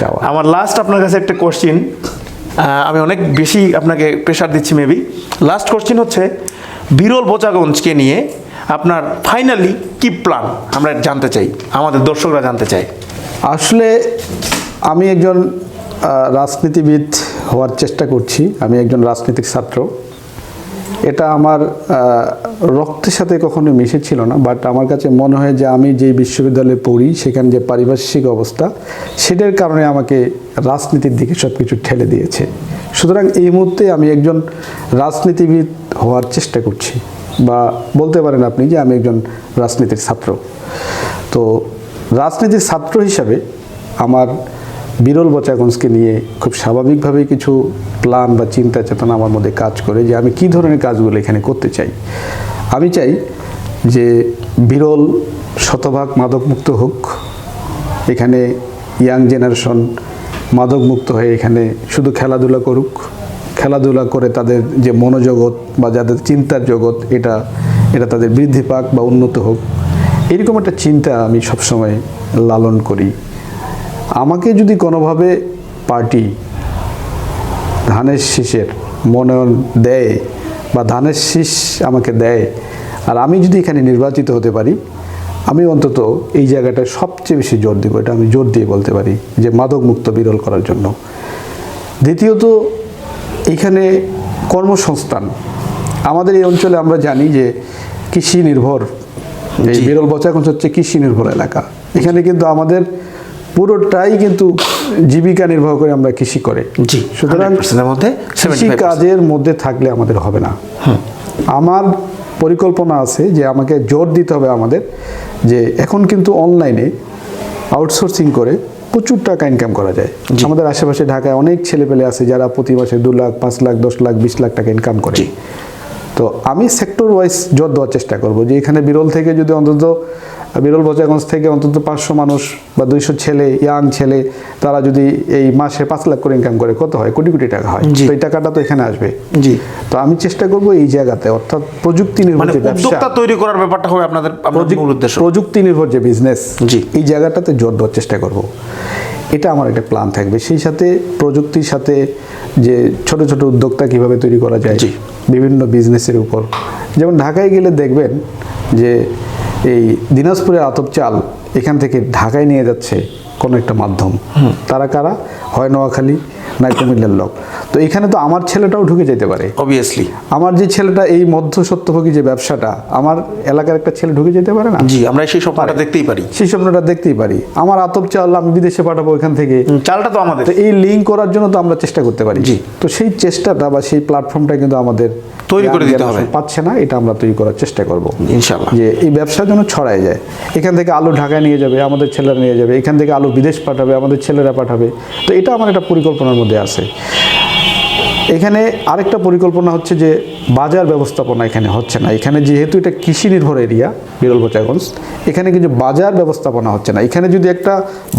চাওয়া। আমার লাস্ট আপনার কাছে একটা কোশ্চিন আমি অনেক বেশি আপনাকে প্রেশার দিচ্ছি মেবি লাস্ট কোশ্চিন হচ্ছে বিরল বোচাগঞ্জকে নিয়ে আপনার ফাইনালি কি প্ল্যান আমরা জানতে চাই আমাদের দর্শকরা জানতে চাই আসলে আমি একজন রাজনীতিবিদ হওয়ার চেষ্টা করছি। আমি একজন রাজনৈতিক ছাত্র। এটা আমার রক্তের সাথে কখনো মিশে ছিল না বাট আমার কাছে মনে হয় যে আমি যে বিশ্ববিদ্যালয়ে পড়ি, সেখানে যে পারিপার্শ্বিক অবস্থা, সেটার কারণে আমাকে রাজনীতির দিকে সব কিছু ঠেলে দিয়েছে। সুতরাং এই মুহূর্তে আমি একজন রাজনীতিবিদ হওয়ার চেষ্টা করছি, বা বলতে পারেন আপনি যে আমি একজন রাজনীতির ছাত্র। তো রাজনীতির ছাত্র হিসাবে আমার বিরল বচাগঞ্জকে নিয়ে খুব স্বাভাবিকভাবেই কিছু প্ল্যান বা চিন্তা চেতনা আমার মধ্যে কাজ করে যে আমি কী ধরনের কাজগুলো এখানে করতে চাই। আমি চাই যে বিরল শতভাগ মাদকমুক্ত হোক, এখানে ইয়াং জেনারেশন মাদকমুক্ত হয়ে এখানে শুধু খেলাধুলা করুক। খেলাধুলা করে তাদের যে মনোজগৎ বা যাদের চিন্তার জগৎ, এটা এটা তাদের বৃদ্ধি পাক বা উন্নত হোক। এরকম একটা চিন্তা আমি সবসময় লালন করি। আমাকে যদি কোনোভাবে পার্টি ধানের শীষের মনোনয়ন দেয় বা ধানের শীষ আমাকে দেয় আর আমি যদি এখানে নির্বাচিত হতে পারি আমি অন্তত এই জায়গাটায় সবচেয়ে বেশি জোর দেবো। এটা আমি জোর দিয়ে বলতে পারি যে মাদকমুক্ত বিরল করার জন্য। দ্বিতীয়ত এখানে কর্মসংস্থান। আমাদের এই অঞ্চলে আমরা জানি যে কৃষি নির্ভর। এই বিরল বচাগঞ্জ হচ্ছে কৃষি নির্ভর এলাকা। এখানে কিন্তু আমাদের পুরোটাই কিন্তু জীবিকা নির্বাহ করে আমরা কৃষি করে। জি, সুতরাং 100% মধ্যে কৃষি কাজের মধ্যে থাকলে আমাদের হবে না। আমার পরিকল্পনা আছে যে আমাকে জোর দিতে হবে আমাদের যে এখন কিন্তু অনলাইনে আউটসোর্সিং করে প্রচুর টাকা ইনকাম করা যায়। আমাদের আশেপাশে ঢাকায় অনেক ছেলেপেলে আছে যারা প্রতি মাসে দু লাখ পাঁচ লাখ দশ লাখ বিশ লাখ টাকা ইনকাম করে। তো আমি সেক্টর ওয়াইজ জোর দেওয়ার চেষ্টা করব যে এখানে বিরল থেকে যদি অন্তত বিরল বচাগঞ্জ থেকে অন্তত পাঁচশো মানুষ বা দুইশো ছেলে ইয়াং ছেলে তারা যদি এই মাসে পাঁচ লাখ করে ইনকাম করে কত হয়? কোটি কোটি টাকা হয়। তো এই টাকাটা তো এখানে আসবে। জি। তো আমি চেষ্টা করব এই জায়গাতে অর্থাৎ প্রযুক্তি নির্ভর মানে যে ব্যবসা তৈরি করার ব্যাপারটা হবে আপনাদের মূল উদ্দেশ্য। প্রযুক্তি নির্ভর যে বিজনেস জি। এই জায়গাটাতে জোর দেওয়ার চেষ্টা করব। এটা আমার একটা প্ল্যান থাকবে। সেই সাথে প্রযুক্তির সাথে যে ছোট ছোট উদ্যোক্তা কীভাবে তৈরি করা যায়। বিভিন্ন বিজনেসের উপর। যেমন ঢাকায় গেলে দেখবেন যে এই দিনাজপুরের আতপ চাল এখান থেকে ঢাকায় নিয়ে যাচ্ছে কোনো একটা মাধ্যম। তারা কারা? হয় নোয়াখালী নাই কুমিল্লার লোক। তো এখানে তো আমার ছেলেটাও ঢুকে যেতে পারে। অবভিয়াসলি আমার যে ছেলেটা এই মধ্য সত্যভোগী যে ব্যবসাটা আমার এলাকার একটা ছেলে ঢুকে যেতে পারে না? জি আমরা সেই স্বপ্নটা দেখতেই পারি। সেই স্বপ্নটা দেখতেই পারি। আমার আতপ চাল আমি বিদেশে পাঠাবো এখান থেকে। চালটা তো আমাদের। এই লিঙ্ক করার জন্য তো আমরা চেষ্টা করতে পারি। জি। তো সেই চেষ্টাটা বা সেই প্ল্যাটফর্মটা কিন্তু আমাদের তৈরি করে দিতে হবে। পাচ্ছে না এটা আমরা তৈরি করার চেষ্টা করব। ইনশাল্লাহ যে এই ব্যবসার জন্য ছড়ায় যায়। এখান থেকে আলু ঢাকায় নিয়ে যাবে আমাদের ছেলেরা নিয়ে যাবে। এখান থেকে আলু বিদেশ পাঠাবে আমাদের ছেলেরা পাঠাবে। তো এটা আমার একটা পরিকল্পনার মধ্যে আছে। এখানে আরেকটা পরিকল্পনা হচ্ছে যে বাজার ব্যবস্থাপনা এখানে হচ্ছে না। এখানে যেহেতু এটা কৃষি নির্ভর এরিয়া বিরল বচাগঞ্জ এখানে কিন্তু বাজার ব্যবস্থাপনা হচ্ছে না। এখানে যদি একটা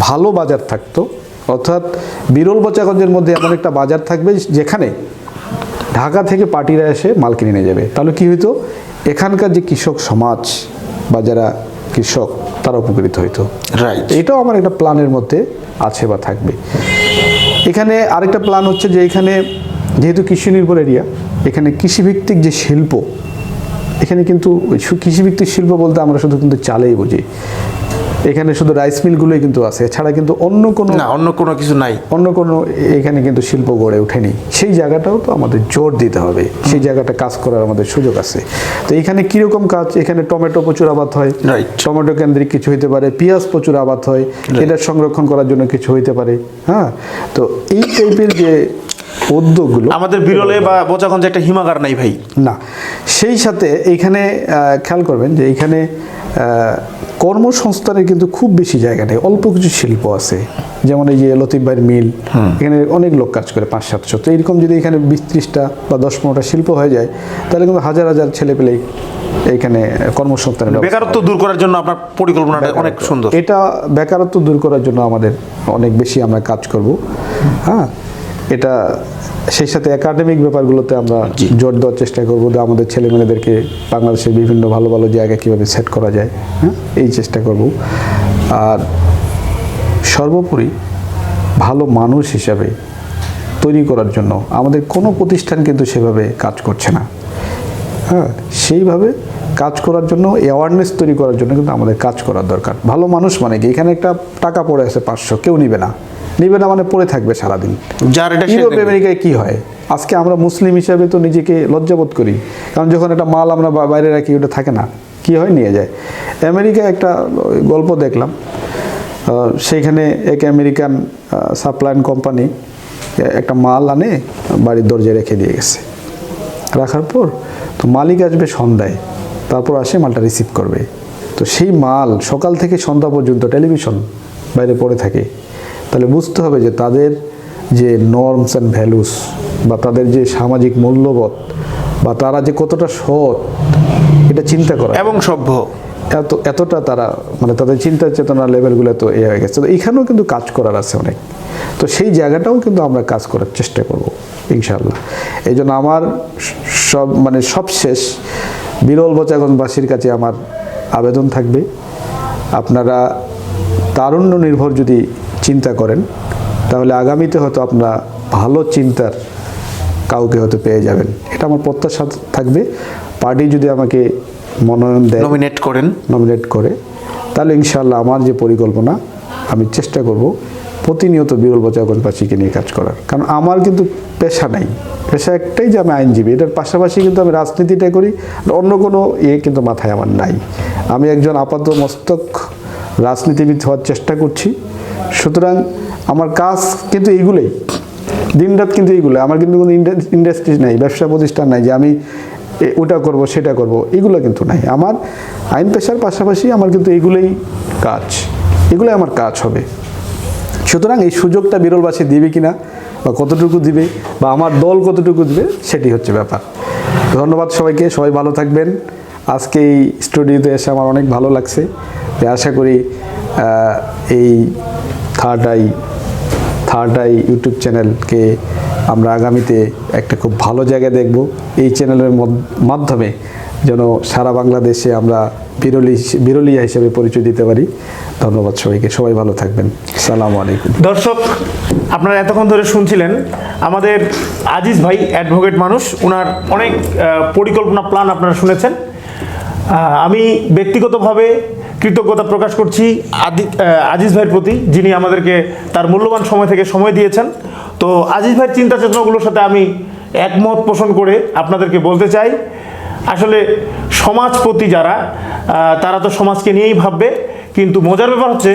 ভালো বাজার থাকতো অর্থাৎ বিরল বচাগঞ্জের মধ্যে এমন একটা বাজার থাকবে যেখানে ঢাকা থেকে পার্টিরা এসে মাল কিনে নিয়ে যাবে। তাহলে কি হইতো? এখানকার যে কৃষক সমাজ বা যারা কৃষক তারা উপকৃত হইতো। রাইট এটাও আমার একটা প্ল্যানের মধ্যে আছে বা থাকবে। এখানে আরেকটা প্ল্যান হচ্ছে যে এখানে যেহেতু কৃষি নির্ভর এরিয়া এখানে কৃষিভিত্তিক যে শিল্প, এখানে কিন্তু কৃষিভিত্তিক শিল্প বলতে আমরা শুধু কিন্তু চালেই বুঝি। এখানে শুধু রাইস মিলগুলোই কিন্তু আছে। এছাড়া কিন্তু অন্য কোনো না অন্য কোনো কিছু নাই। অন্য কোনো এখানে কিন্তু শিল্প গড়ে ওঠেনি। সেই জায়গাটাও তো আমাদের জোর দিতে হবে। সেই জায়গাটা কাজ করার আমাদের সুযোগ আছে। তো এখানে কীরকম কাজ? এখানে টমেটো প্রচুর আবাদ হয়। টমেটো কেন্দ্রিক কিছু হইতে পারে পেঁয়াজ প্রচুর আবাদ হয়। এটা সংরক্ষণ করার জন্য কিছু হইতে পারে। হ্যাঁ? তো এই টাইপের যে উদ্যোগগুলো আমাদের বিরলে বা বোচাগঞ্জে একটা হিমাগার নাই ভাই। না সেই সাথে এইখানে খেয়াল করবেন যে এইখানে কর্মসংস্থানের কিন্তু খুব বেশি জায়গা নেই অল্প কিছু শিল্প আছে। যেমন এই যে লতিফ ভাইয়ের মিল এখানে অনেক লোক কাজ করে পাঁচ সাতশো তো এরকম যদি এখানে বিশ ত্রিশটা বা দশ পনেরোটা শিল্প হয়ে যায় তাহলে কিন্তু হাজার হাজার ছেলে পেলে এইখানে কর্মসংস্থানের বেকারত্ব দূর করার জন্য আপনার পরিকল্পনাটা অনেক সুন্দর। এটা বেকারত্ব দূর করার জন্য আমাদের অনেক বেশি আমরা কাজ করব। হ্যাঁ এটা সেই সাথে একাডেমিক ব্যাপারগুলোতে আমরা জোর দেওয়ার চেষ্টা করব যে আমাদের ছেলেমেয়েদেরকে বাংলাদেশের বিভিন্ন ভালো ভালো জায়গা কীভাবে সেট করা যায় হ্যাঁ? এই চেষ্টা করব। আর সর্বোপরি ভালো মানুষ হিসাবে তৈরি করার জন্য আমাদের কোনো প্রতিষ্ঠান কিন্তু সেভাবে কাজ করছে না। হ্যাঁ সেইভাবে কাজ করার জন্য অ্যাওয়ারনেস তৈরি করার জন্য কিন্তু আমাদের কাজ করার দরকার। ভালো মানুষ মানে কি? এখানে একটা টাকা পড়ে আছে পাঁচশো কেউ নিবে না। নিবে না মানে পড়ে থাকবে সারাদিন। যার এটা ইউরোপ আমেরিকায় কি হয়? আজকে আমরা মুসলিম হিসাবে তো নিজেকে লজ্জাবোধ করি। কারণ যখন একটা মাল আমরা বাইরে রাখি ওটা থাকে না। কি হয়? নিয়ে যায়। আমেরিকায় একটা গল্প দেখলাম। সেইখানে এক আমেরিকান সাপ্লাইন কোম্পানি একটা মাল আনে বাড়ির দরজায় রেখে দিয়ে গেছে। রাখার পর তো মালিক আসবে সন্ধ্যায়। তারপর আসে মালটা রিসিভ করবে। তো সেই মাল সকাল থেকে সন্ধ্যা পর্যন্ত টেলিভিশন বাইরে পড়ে থাকে। তাহলে বুঝতে হবে যে তাদের যে নর্মস অ্যান্ড ভ্যালুস বা তাদের যে সামাজিক মূল্যবোধ বা তারা যে কতটা সৎ এটা চিন্তা করা। এবং সভ্য। এত এতটা তারা মানে তাদের চিন্তা চেতনা লেভেলগুলো তো এ হয়ে গেছে। তো এখানেও কিন্তু কাজ করার আছে অনেক। তো সেই জায়গাটাও কিন্তু আমরা কাজ করার চেষ্টা করব ইনশাল্লাহ এই জন্য আমার সব মানে সবশেষ বিরল বচাগঞ্জবাসীর কাছে আমার আবেদন থাকবে। আপনারা তারুণ্য নির্ভর যদি চিন্তা করেন তাহলে আগামীতে হয়তো আপনারা ভালো চিন্তার কাউকে হয়তো পেয়ে যাবেন। এটা আমার প্রত্যাশা থাকবে। পার্টি যদি আমাকে মনোনয়ন দেয় নমিনেট করেন। নমিনেট করে তাহলে ইনশাল্লাহ আমার যে পরিকল্পনা আমি চেষ্টা করব প্রতিনিয়ত বিরল বচাগঞ্জবাসীকে নিয়ে কাজ করার। কারণ আমার কিন্তু পেশা নাই। পেশা একটাই যে আমি আইনজীবী। এটার পাশাপাশি কিন্তু আমি রাজনীতিটা করি অন্য কোনো ইয়ে কিন্তু মাথায় আমার নাই। আমি একজন আপাত মস্তক রাজনীতিবিদ হওয়ার চেষ্টা করছি। সুতরাং আমার কাজ কিন্তু এইগুলোই। দিনরাত কিন্তু এইগুলো। আমার কিন্তু কোনো ইন্ডাস্ট্রি নাই, ব্যবসা প্রতিষ্ঠান নাই যে আমি ওটা করব, সেটা করব, এগুলো কিন্তু নাই। আমার আইন পেশার পাশাপাশি আমার কিন্তু এইগুলোই কাজ। এগুলোই আমার কাজ হবে। সুতরাং এই সুযোগটা বিরলবাসী দিবে কি না বা কতটুকু দিবে, বা আমার দল কতটুকু দিবে, সেটি হচ্ছে ব্যাপার। ধন্যবাদ সবাইকে, সবাই ভালো থাকবেন। আজকে এই স্টুডিওতে এসে আমার অনেক ভালো লাগছে। আশা করি এই third eye third eye YouTube চ্যানেলকে আমরা আগামীতে একটা খুব ভালো জায়গায় দেখব। এই চ্যানেলের মাধ্যমে যেন সারা বাংলাদেশে আমরা বিরলি, বিরলিয়া হিসেবে পরিচয় দিতে পারি। ধন্যবাদ সবাইকে। সবাই ভালো থাকবেন। সালাম আলাইকুম। দর্শক, আপনারা এতক্ষণ ধরে শুনছিলেন আমাদের আজিজ ভাই অ্যাডভোকেট মানুষ। ওনার অনেক পরিকল্পনা, প্ল্যান আপনারা শুনেছেন। আমি ব্যক্তিগতভাবে কৃতজ্ঞতা প্রকাশ করছি আদি আজিজ ভাইয়ের প্রতি, যিনি আমাদেরকে তার মূল্যবান সময় থেকে সময় দিয়েছেন। তো আজিজ ভাইয়ের চিন্তা চেতনাগুলোর সাথে আমি একমত পোষণ করে আপনাদেরকে বলতে চাই, আসলে সমাজপতি যারা তারা তো সমাজকে নিয়েই ভাববে, কিন্তু মজার ব্যাপার হচ্ছে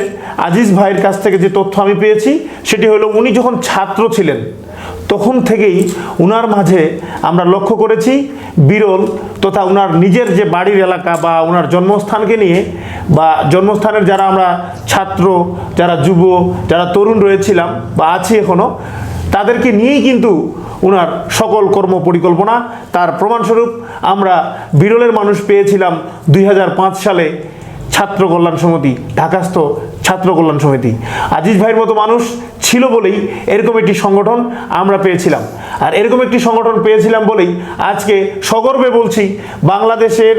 আজিজ ভাইয়ের কাছ থেকে যে তথ্য আমি পেয়েছি, সেটি হলো উনি যখন ছাত্র ছিলেন, তখন থেকেই উনার মাঝে আমরা লক্ষ্য করেছি বিরল তথা উনার নিজের যে বাড়ির এলাকা বা ওনার জন্মস্থানকে নিয়ে বা জন্মস্থানের যারা আমরা ছাত্র, যারা যুব, যারা তরুণ রয়েছিলাম বা আছি এখনও তাদেরকে নিয়েই কিন্তু ওনার সকল কর্ম পরিকল্পনা। তার প্রমাণস্বরূপ আমরা বিরলের মানুষ পেয়েছিলাম দুই হাজার পাঁচ সালে ছাত্র কল্যাণ সমিতি, ঢাকাস্থ ছাত্র কল্যাণ সমিতি। আজিজ ভাইয়ের মতো মানুষ ছিল বলেই এরকম একটি সংগঠন আমরা পেয়েছিলাম। আর এরকম একটি সংগঠন পেয়েছিলাম বলেই আজকে সগর্বে বলছি, বাংলাদেশের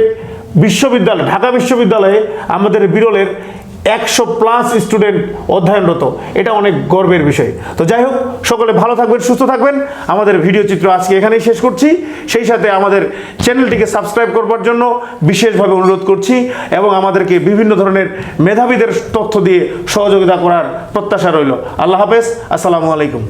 বিশ্ববিদ্যালয়, ঢাকা বিশ্ববিদ্যালয়ে আমাদের বিরলের একশো প্লাস স্টুডেন্ট অধ্যয়নরত। এটা অনেক গর্বের বিষয়। তো যাই হোক, সকলে ভালো থাকবেন, সুস্থ থাকবেন। আমাদের ভিডিও চিত্র আজকে এখানেই শেষ করছি। সেই সাথে আমাদের চ্যানেলটিকে সাবস্ক্রাইব করবার জন্য বিশেষভাবে অনুরোধ করছি এবং আমাদেরকে বিভিন্ন ধরনের মেধাবীদের তথ্য দিয়ে সহযোগিতা করার প্রত্যাশা রইল। আল্লাহ হাফেজ, আসসালামু আলাইকুম।